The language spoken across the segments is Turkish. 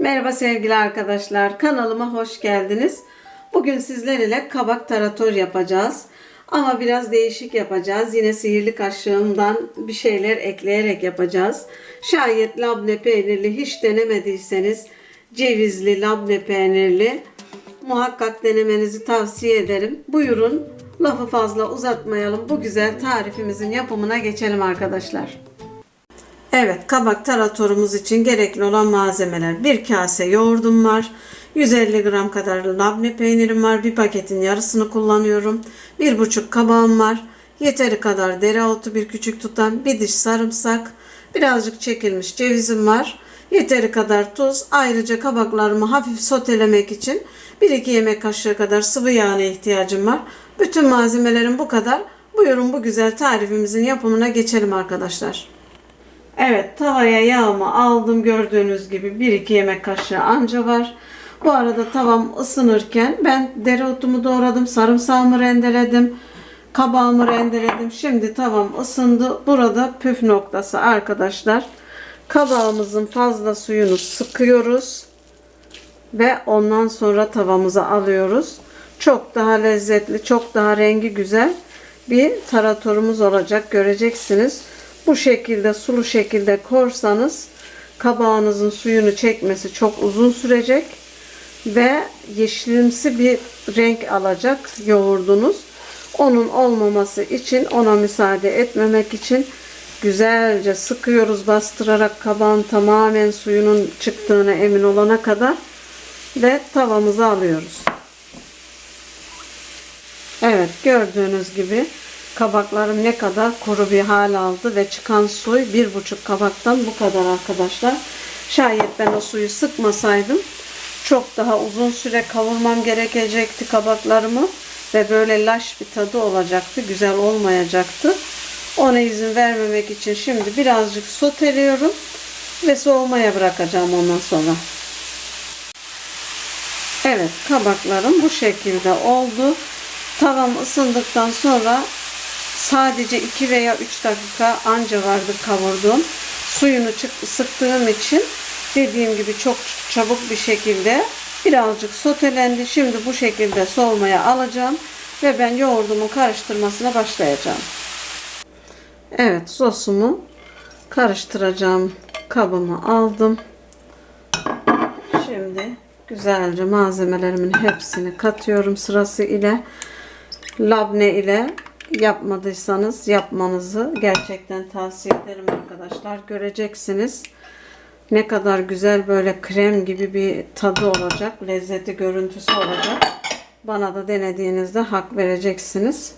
Merhaba sevgili arkadaşlar. Kanalıma hoş geldiniz. Bugün sizler ile kabak tarator yapacağız. Ama biraz değişik yapacağız. Yine sihirli kaşığımdan bir şeyler ekleyerek yapacağız. Şayet labne peynirli hiç denemediyseniz cevizli labne peynirli muhakkak denemenizi tavsiye ederim. Buyurun lafı fazla uzatmayalım. Bu güzel tarifimizin yapımına geçelim arkadaşlar. Evet, kabak taratorumuz için gerekli olan malzemeler. Bir kase yoğurdum var. 150 gram kadar labne peynirim var. Bir paketin yarısını kullanıyorum. Bir buçuk kabağım var. Yeteri kadar dereotu bir küçük tutam. Bir diş sarımsak. Birazcık çekilmiş cevizim var. Yeteri kadar tuz. Ayrıca kabaklarımı hafif sotelemek için 1-2 yemek kaşığı kadar sıvı yağına ihtiyacım var. Bütün malzemelerim bu kadar. Buyurun bu güzel tarifimizin yapımına geçelim arkadaşlar. Evet tavaya yağımı aldım gördüğünüz gibi 1-2 yemek kaşığı anca var. Bu arada tavam ısınırken ben dereotumu doğradım, sarımsağımı rendeledim, kabağımı rendeledim. Şimdi tavam ısındı. Burada püf noktası arkadaşlar. Kabağımızın fazla suyunu sıkıyoruz ve ondan sonra tavamıza alıyoruz. Çok daha lezzetli, çok daha rengi güzel bir taratorumuz olacak göreceksiniz. Bu şekilde sulu şekilde korsanız kabağınızın suyunu çekmesi çok uzun sürecek ve yeşilimsi bir renk alacak yoğurdunuz. Onun olmaması için ona müsaade etmemek için güzelce sıkıyoruz bastırarak kabağın tamamen suyunun çıktığına emin olana kadar ve tavamıza alıyoruz. Evet gördüğünüz gibi kabaklarım ne kadar kuru bir hal aldı ve çıkan suy bir buçuk kabaktan bu kadar arkadaşlar. Şayet ben o suyu sıkmasaydım çok daha uzun süre kavurmam gerekecekti kabaklarımı ve böyle laş bir tadı olacaktı. Güzel olmayacaktı. Ona izin vermemek için şimdi birazcık soteliyorum ve soğumaya bırakacağım ondan sonra. Evet kabaklarım bu şekilde oldu. Tavam ısındıktan sonra sadece 2 veya 3 dakika anca vardır kavurduğum. Suyunu çık, sıktığım için dediğim gibi çok çabuk bir şekilde birazcık sotelendi. Şimdi bu şekilde soğumaya alacağım ve ben yoğurdumun karıştırmasına başlayacağım. Evet sosumu karıştıracağım kabımı aldım. Şimdi güzelce malzemelerimin hepsini katıyorum sırası ile labne ile yapmadıysanız yapmanızı gerçekten tavsiye ederim arkadaşlar. Göreceksiniz ne kadar güzel böyle krem gibi bir tadı olacak. Lezzeti görüntüsü olacak. Bana da denediğinizde hak vereceksiniz.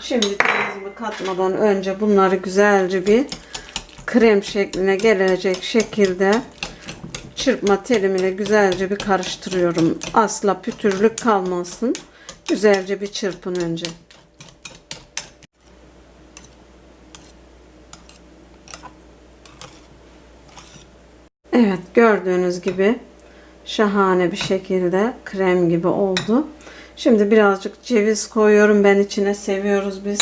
Şimdi cevizimi katmadan önce bunları güzelce bir krem şekline gelecek şekilde çırpma telim ile güzelce bir karıştırıyorum. Asla pütürlük kalmasın. Güzelce bir çırpın önce. Evet gördüğünüz gibi şahane bir şekilde krem gibi oldu. Şimdi birazcık ceviz koyuyorum. Ben içine seviyoruz biz.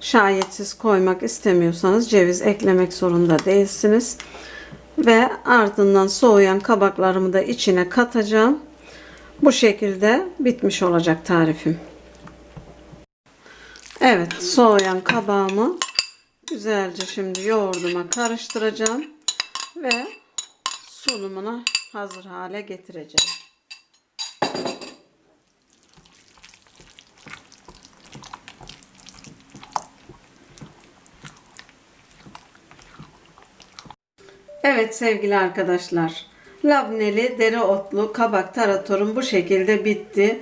Şayet siz koymak istemiyorsanız ceviz eklemek zorunda değilsiniz. Ve ardından soğuyan kabaklarımı da içine katacağım. Bu şekilde bitmiş olacak tarifim. Evet soğuyan kabağımı güzelce şimdi yoğurduma karıştıracağım. Ve sunumuna hazır hale getireceğim. Evet sevgili arkadaşlar. Labneli, dereotlu, kabak taratorum bu şekilde bitti.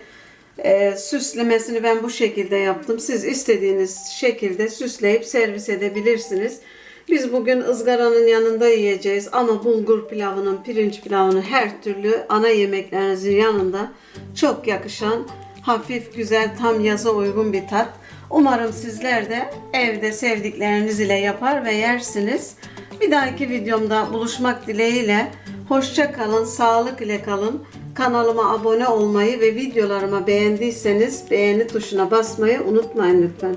Ee, süslemesini ben bu şekilde yaptım. Siz istediğiniz şekilde süsleyip servis edebilirsiniz. Biz bugün ızgaranın yanında yiyeceğiz ama bulgur pilavının, pirinç pilavının her türlü ana yemeklerinizin yanında çok yakışan, hafif, güzel, tam yaza uygun bir tat. Umarım sizler de evde sevdikleriniz ile yapar ve yersiniz. Bir dahaki videomda buluşmak dileğiyle hoşça kalın, sağlık ile kalın. Kanalıma abone olmayı ve videolarıma beğendiyseniz beğeni tuşuna basmayı unutmayın lütfen.